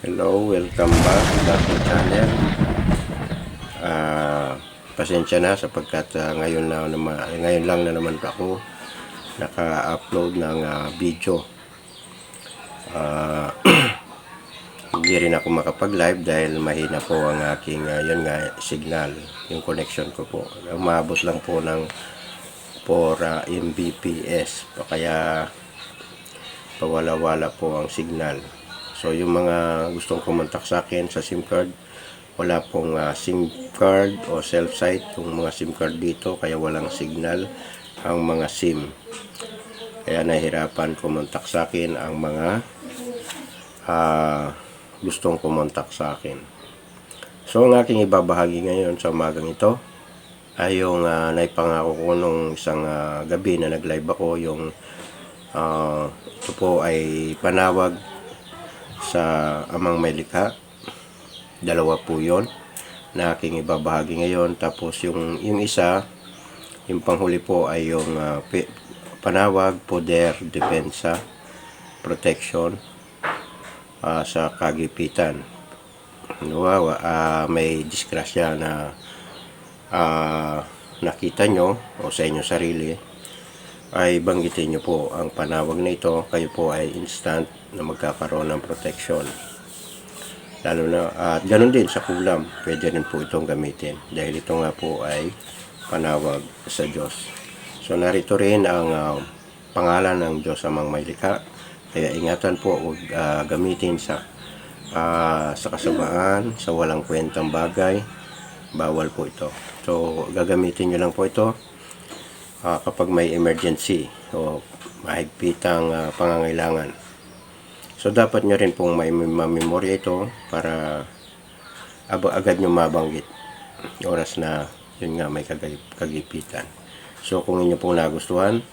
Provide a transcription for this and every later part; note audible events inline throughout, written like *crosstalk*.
Hello, welcome back sa aking channel. Ah, pasensya na sapagkat ah, ngayon na naman ngayon lang na naman ako naka-upload ng ah, video. Ah, *clears throat* hindi rin ako makapag-live dahil mahina po ang aking ah, yun nga signal, yung connection ko po. Umabot lang po ng 4 Mbps pa kaya pawala-wala po ang signal. So yung mga gustong kumontak sa akin sa SIM card, wala pong ah, SIM card o self site yung mga SIM card dito kaya walang signal ang mga SIM. Kaya nahirapan kumontak sa akin ang mga ah, gustong kumontak sa akin. So ang aking ibabahagi ngayon sa umagang ito ay yung uh, naipangako ko nung isang ah, gabi na nag-live ako yung ah, ito po ay panawag sa Amang May Likha. Dalawa po yon na aking ibabahagi ngayon. Tapos yung, yung isa, yung panghuli po ay yung pi- panawag, poder, depensa, protection ah, sa kagipitan. Wow, ah, may disgrasya na ah, nakita nyo o sa inyo sarili ay banggitin nyo po ang panawag na ito, kayo po ay instant na magkakaroon ng protection. Lalo na, at ganun din sa kulam, pwede rin po itong gamitin. Dahil ito nga po ay panawag sa Diyos. So narito rin ang ah, pangalan ng Diyos amang may likha. Kaya ingatan po huwag ah, gamitin sa ah, sa kasamaan, sa walang kwentang bagay. Bawal po ito. So gagamitin nyo lang po ito ah, kapag may emergency o mahigpitang ah, pangangailangan. So dapat nyo rin pong may memorya ito para agad nyo mabanggit oras na yun nga may kagay- kagipitan. So kung inyo pong nagustuhan,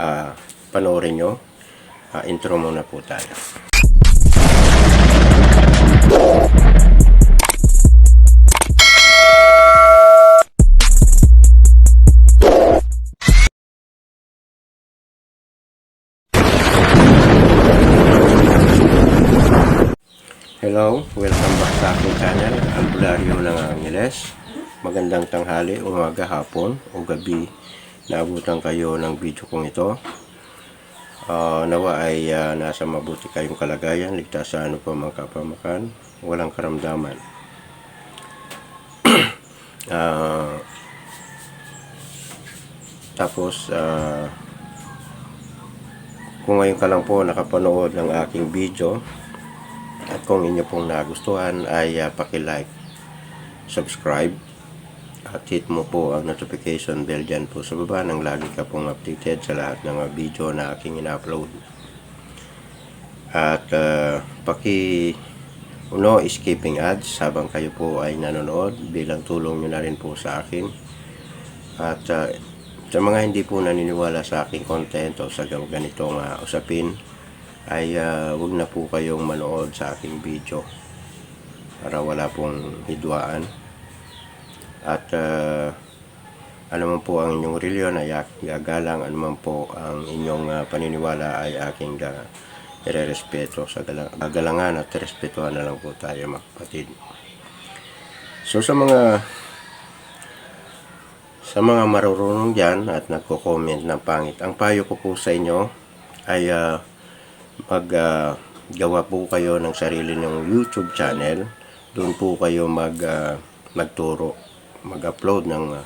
ah, panoorin nyo. Ah, intro muna po tayo. Hello, welcome back sa aking channel, Albularyo ng Angeles. Magandang tanghali, umaga, hapon o gabi. Naabutan kayo ng video kong ito. Ah, nawa ay ah, nasa mabuti kayong kalagayan, ligtas sa ano pa mga kapamakan, walang karamdaman. *clears throat* Ah, tapos, ah, kung ngayon ka lang po nakapanood ng aking video, at kung inyo pong nagustuhan ay uh, paki-like, subscribe, at hit mo po ang notification bell dyan po sa baba nang lagi ka pong updated sa lahat ng video na aking ina-upload. At uh, paki uno skipping ads habang kayo po ay nanonood bilang tulong nyo na rin po sa akin. At uh, sa mga hindi po naniniwala sa aking content o sa ganitong uh, usapin, ay uh, wag na po kayong manood sa aking video para wala pong hidwaan. At uh, ano man po ang inyong reliyon ay gagalang ano man po ang inyong uh, paniniwala ay aking uh, irerespeto. Sa galang- gagalangan at respetuhan na lang po tayo mga so sa mga sa mga marurunong dyan at nagko-comment ng pangit ang payo ko po sa inyo ay uh, mag ah, gawa po kayo ng sarili ng YouTube channel. Doon po kayo mag ah, magturo, mag-upload ng ah,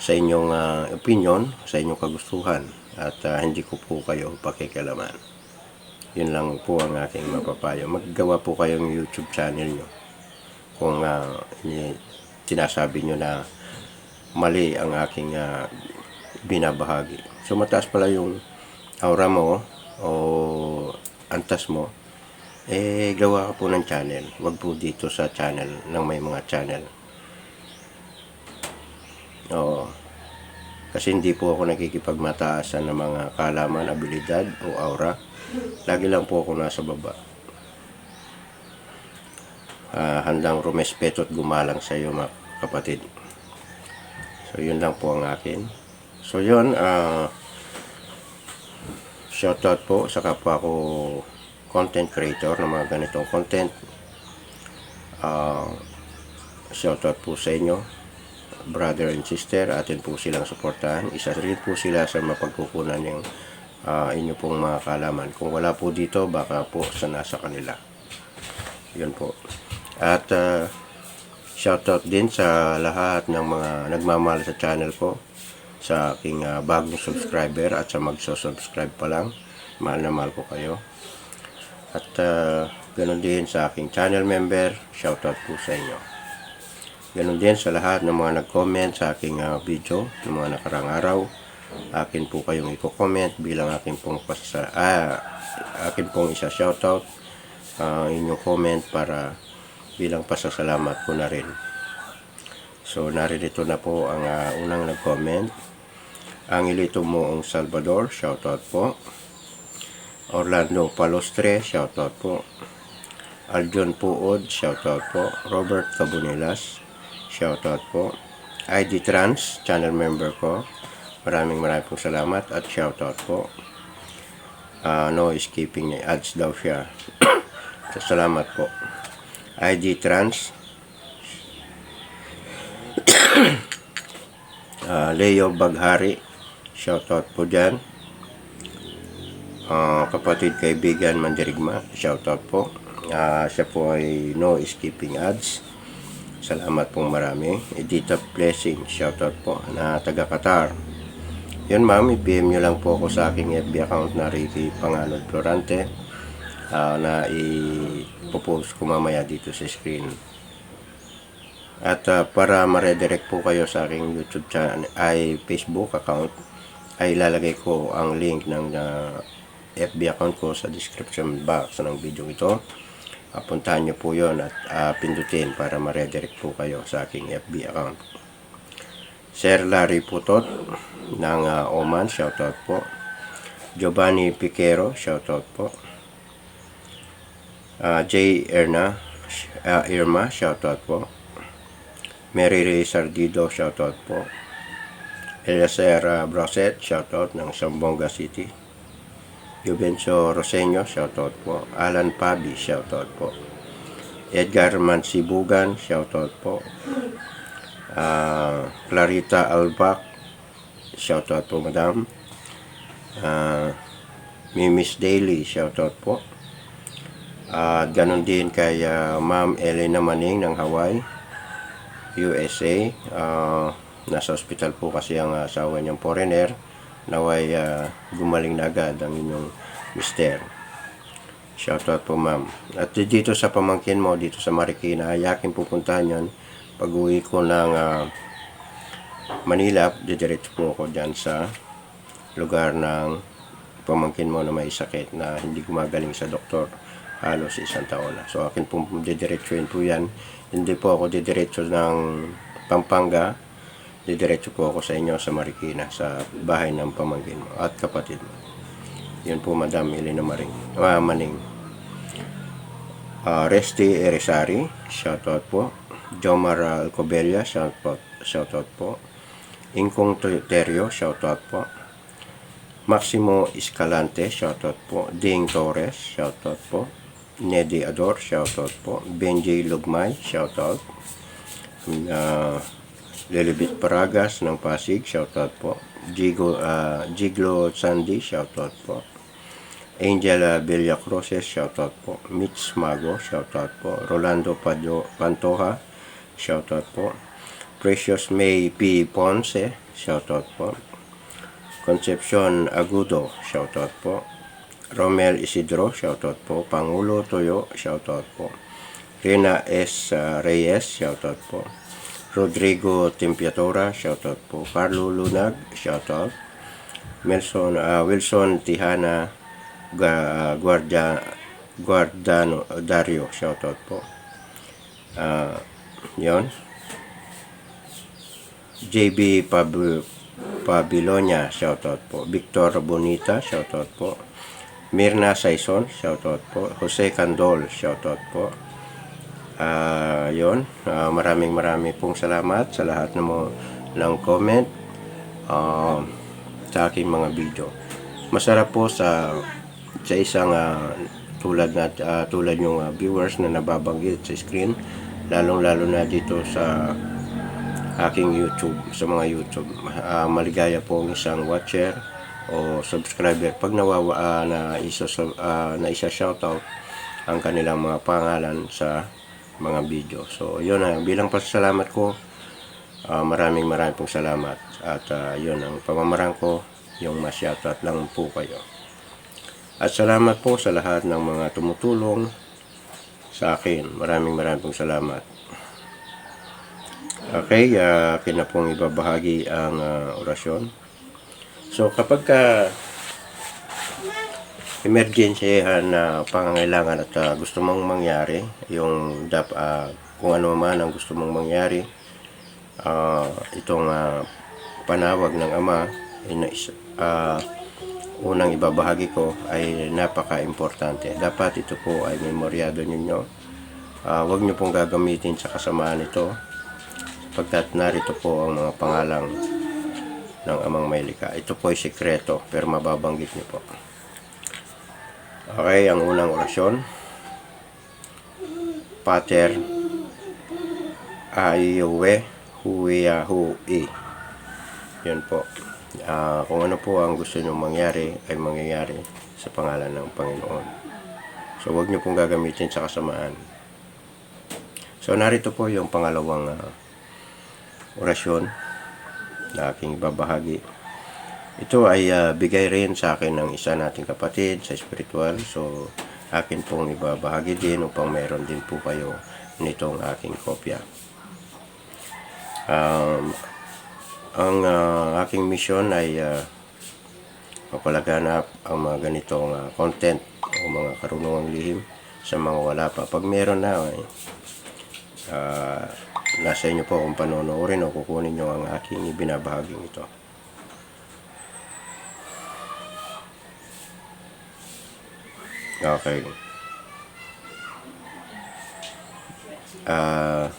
sa inyong ah, opinion, sa inyong kagustuhan at ah, hindi ko po kayo pakikialaman. Yun lang po ang aking mapapayo. Maggawa po kayo ng YouTube channel nyo. Kung uh, sinasabi nyo na mali ang aking ah, binabahagi. So mataas pala yung aura mo o antas mo, eh gawa ka po ng channel. Huwag po dito sa channel ng may mga channel. Oo. Kasi hindi po ako nakikipagmataasan ng mga kalaman, abilidad o aura. Lagi lang po ako nasa baba. Ah, handang rumespeto at gumalang sa iyo mga kapatid. So yun lang po ang akin. So yun, ah Shoutout po sa kapwa ko content creator ng mga ganitong content. Uh, shoutout po sa inyo, brother and sister. Atin po silang suportahan. Isa rin po sila sa mapagkukunan yung uh, inyo pong mga kalaman. Kung wala po dito, baka po sa nasa kanila. Yun po. At uh, shoutout din sa lahat ng mga nagmamahal sa channel ko sa aking uh, bagong subscriber at sa magso-subscribe pa lang. Mahal na mahal ko kayo. At uh, ganun din sa aking channel member, shoutout po sa inyo. Ganun din sa lahat ng mga nag-comment sa aking uh, video ng mga nakarang araw. Akin po kayong i-comment bilang akin pong pasa, ah, akin pong isa shoutout uh, inyong comment para bilang pasasalamat ko na rin. So naririto na po ang uh, unang nag-comment. Ang ilito moong Salvador, shoutout po. Orlando Palostre, shoutout po. Aljon Puod, shoutout po. Robert Cabunelas, shoutout po. ID Trans, channel member ko. Maraming maraming pong salamat at shoutout po. Uh, no escaping na ads daw siya. *coughs* salamat po. ID Trans, uh, *coughs* Leo Baghari, shoutout po dyan. Uh, kapatid kaibigan Mandirigma, shoutout po. Uh, siya po ay no skipping ads. Salamat pong marami. Edita Blessing, shoutout po na taga Qatar. Yun ma'am, i-PM nyo lang po ako sa aking FB account na Ricky Panganod Florante uh, na i-post ko mamaya dito sa screen. At uh, para ma-redirect po kayo sa aking YouTube channel ay Facebook account ay ilalagay ko ang link ng uh, FB account ko sa description box ng video ito. Uh, puntahan nyo po yon at uh, pindutin para ma-redirect po kayo sa aking FB account. Sir Larry Putot ng uh, Oman, shoutout po. Giovanni Piquero, shoutout po. Uh, J. Erna, uh, Irma, shoutout po. Mary Ray Sardido, shoutout po. Eliezer uh, Broset, shoutout ng Sambonga City. Juvencio Roseño, shoutout po. Alan Pabi, shoutout po. Edgar Mansibugan, shoutout po. Uh, Clarita Albac, shoutout po madam. Uh, Mimis Daily, shoutout po. Uh, ganun din kay uh, Ma'am Elena Maning ng Hawaii, USA. Uh, nasa hospital po kasi ang asawa niyang foreigner. Naway uh, gumaling na agad ang inyong mister. Shoutout po ma'am. At dito sa pamangkin mo, dito sa Marikina, ayakin pupuntahan yan. Pag uwi ko ng uh, Manila, didiretso po ako dyan sa lugar ng pamangkin mo na may sakit na hindi gumagaling sa doktor halos isang taon na. So akin po didiretsuin po yan. Hindi po ako didiretso ng Pampanga. Didiretso po ako sa inyo sa Marikina, sa bahay ng pamangkin mo at kapatid mo. Yun po Madam Elena Maring. Uh, Maning. Uh, Resti Eresari, shoutout po. Jomar Alcobelia, shoutout, shoutout po. Ingkong Terio, shoutout po. Maximo Escalante, shoutout po. Ding Torres, shoutout po. Nedi Ador, shoutout po. Benji Lugmay, shoutout. Uh, Lilibit Paragas ng Pasig, shoutout po. Jigo, uh, Jiglo Sandy, shoutout po. Angel uh, Villacroses, shoutout po. Mitch Mago, shoutout po. Rolando Padyo, Pantoja, shoutout po. Precious May P. Ponce, shoutout po. Concepcion Agudo, shoutout po. Romel Isidro, shoutout po. Pangulo Toyo, shoutout po. Rina S. uh, Reyes, shoutout po. Rodrigo Timpiatora, shoutout po. Carlo Lunag, shoutout. Wilson, uh, Wilson Tihana Ga- Guardia Guardano Dario, shoutout po. Uh, yon JB Pab Pabilonia, shoutout po. Victor Bonita, shoutout po. Mirna Saison, shoutout po. Jose Candol, shoutout po. Ah, yon. Ah, maraming maraming pong salamat sa lahat ng mo ng comment ah, sa aking mga video. Masarap po sa sa isang ah, tulad na ah, tulad yung ah, viewers na nababanggit sa screen lalong lalo na dito sa aking YouTube sa mga YouTube Ah, maligaya po ang isang watcher o subscriber pag nawawa ah, na isa uh, na isa shoutout ang kanilang mga pangalan sa mga video so yun na bilang pasasalamat ko ah, maraming maraming pong salamat at ah, yun ang pamamaraan ko yung ma-shoutout lang po kayo at salamat po sa lahat ng mga tumutulong sa akin. Maraming maraming pong salamat. Okay, uh, akin na pong ibabahagi ang ah, orasyon. So kapag ka emergency na pangangailangan at ah, gusto mong mangyari, yung dap, ah, kung ano man ang gusto mong mangyari, ah, itong ah, panawag ng ama, ah, unang ibabahagi ko ay napaka-importante. Dapat ito po ay memoryado ninyo. Ah, huwag nyo pong gagamitin sa kasamaan ito pagkat narito po ang mga pangalang ng amang maylika. Ito po ay sikreto pero mababanggit nyo po. Okay, ang unang orasyon. Pater Aiyowe Huya Hui. Yun po. Ah, kung ano po ang gusto nyo mangyari ay mangyayari sa pangalan ng Panginoon. So wag nyo pong gagamitin sa kasamaan. So narito po yung pangalawang ah, orasyon na aking babahagi. Ito ay ah, bigay rin sa akin ng isa nating kapatid sa spiritual. So akin pong ibabahagi din upang meron din po kayo nitong aking kopya. Um, ang ah, aking mission ay uh, ang mga ganitong ah, content o mga karunungang lihim sa mga wala pa. Pag meron na, ay, ah, nasa inyo po kung panonoorin o kukunin nyo ang aking ibinabahaging ito. Okay. Ah,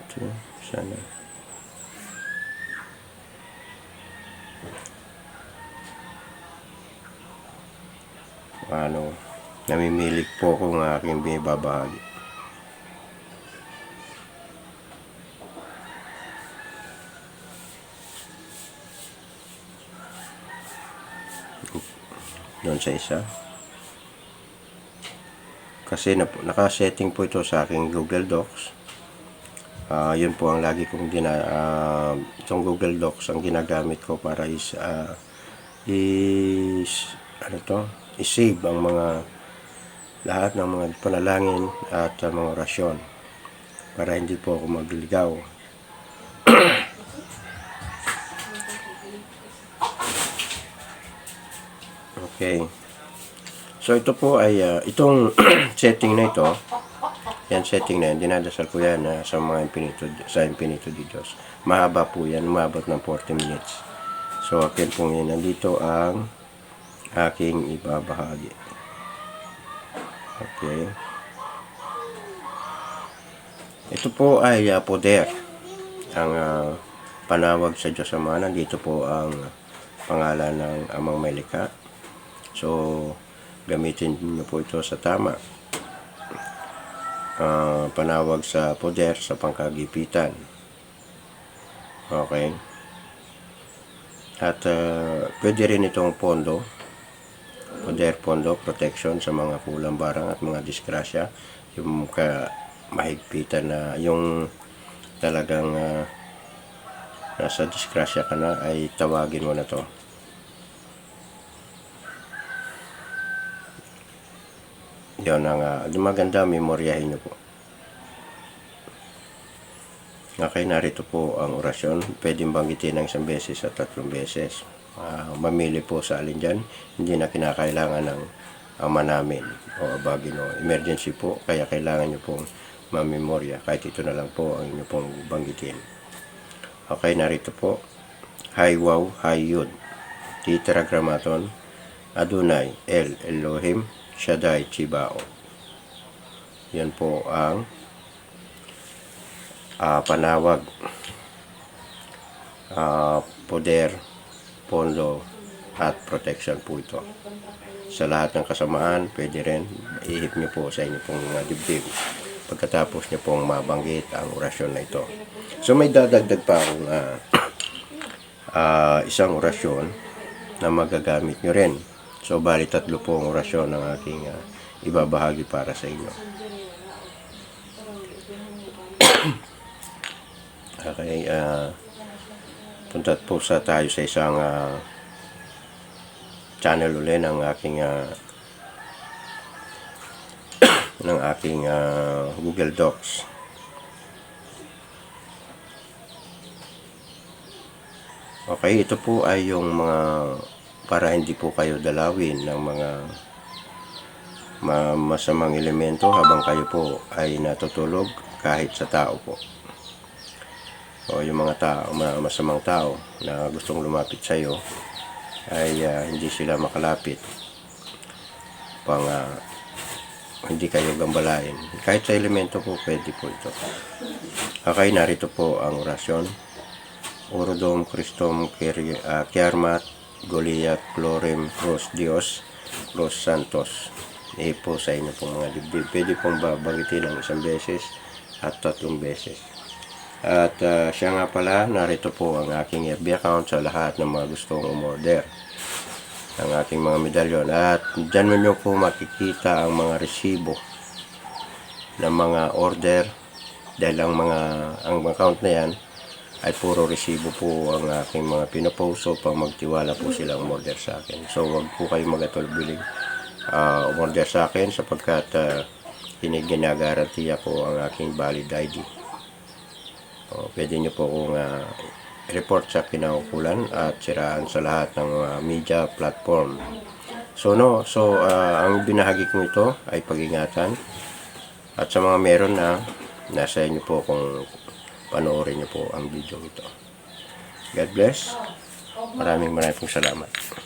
ito, sana. ano, namimilig po kung aking binibabahagi. Doon sa isa. Kasi na, naka-setting po ito sa aking Google Docs. Ah, yun po ang lagi kong gina ah, itong Google Docs ang ginagamit ko para is ah, is ano to i-save ang mga lahat ng mga panalangin at ah, mga orasyon para hindi po ako magligaw. *clears throat* okay. So ito po ay ah, itong *clears throat* setting na ito yan setting na yan, dinadasal ko yan ah, sa mga infinito, sa infinito di Diyos. Mahaba po yan, umabot ng 40 minutes. So akin po yan, nandito ang aking ibabahagi. Okay. Ito po ay ah, poder. Ang ah, panawag sa Diyos Ama. Nandito po ang pangalan ng Amang Melika. So, gamitin niyo po ito sa tama. Ah, panawag sa poder sa pangkagipitan. Okay. At ah, pwede rin itong pondo poder pondo protection sa mga kulang barang at mga disgrasya yung ka mahigpitan na yung talagang ah, nasa disgrasya ka na ay tawagin mo na to yun ang uh, maganda memoryahin nyo po Okay, narito po ang orasyon. Pwedeng banggitin ng isang beses at tatlong beses. Ah, mamili po sa alin dyan. Hindi na kinakailangan ng ama namin o abagino. Emergency po, kaya kailangan nyo pong mamemorya. Kahit ito na lang po ang inyo pong banggitin. Okay, narito po. Hay wow, hay yud. Tetragrammaton. Adonai, El Elohim, Shaddai, Chibao. Yan po ang ah, panawag, ah, poder, pondo, at protection po ito. Sa lahat ng kasamaan, pwede rin ihip niyo po sa inyo pong mga dibdib pagkatapos niyo pong mabanggit ang orasyon na ito. So may dadagdag pa akong ah, *clears throat* ah, isang orasyon na magagamit nyo rin. So bali tatlo po ang orasyon ng aking ah, ibabahagi para sa inyo. *coughs* okay, ah punta po sa tayo sa isang ah, channel uli ng aking ah, *coughs* ng aking ah, Google Docs. Okay, ito po ay yung mga para hindi po kayo dalawin ng mga ma- masamang elemento habang kayo po ay natutulog kahit sa tao po. O yung mga tao, mga masamang tao na gustong lumapit sa iyo ay ah, hindi sila makalapit pang ah, hindi kayo gambalain. Kahit sa elemento po, pwede po ito. Okay, narito po ang orasyon. Urodom Christom Kiri- ah, Kiarmat Goliath Glorem Cross Dios Cross Santos. Ihi po sa inyo pong mga dibdib. Pwede pong babanggitin ng isang beses at tatlong beses. At ah, siya nga pala, narito po ang aking FB account sa lahat ng mga gustong umorder ng aking mga medalyon. At dyan mo nyo po makikita ang mga resibo ng mga order dahil ang mga ang account na yan ay puro resibo po ang aking mga pinopost so pag magtiwala po silang umorder sa akin. So wag po kayo magatulbiling uh, umorder sa akin sapagkat uh, ginagarantiya ko ang aking valid ID. O, pwede nyo po kong uh, report sa kinaukulan at siraan sa lahat ng uh, media platform. So no, so uh, ang binahagi ko ito ay pag-ingatan at sa mga meron na nasa inyo po kung panoorin niyo po ang video ito. God bless. Maraming maraming salamat.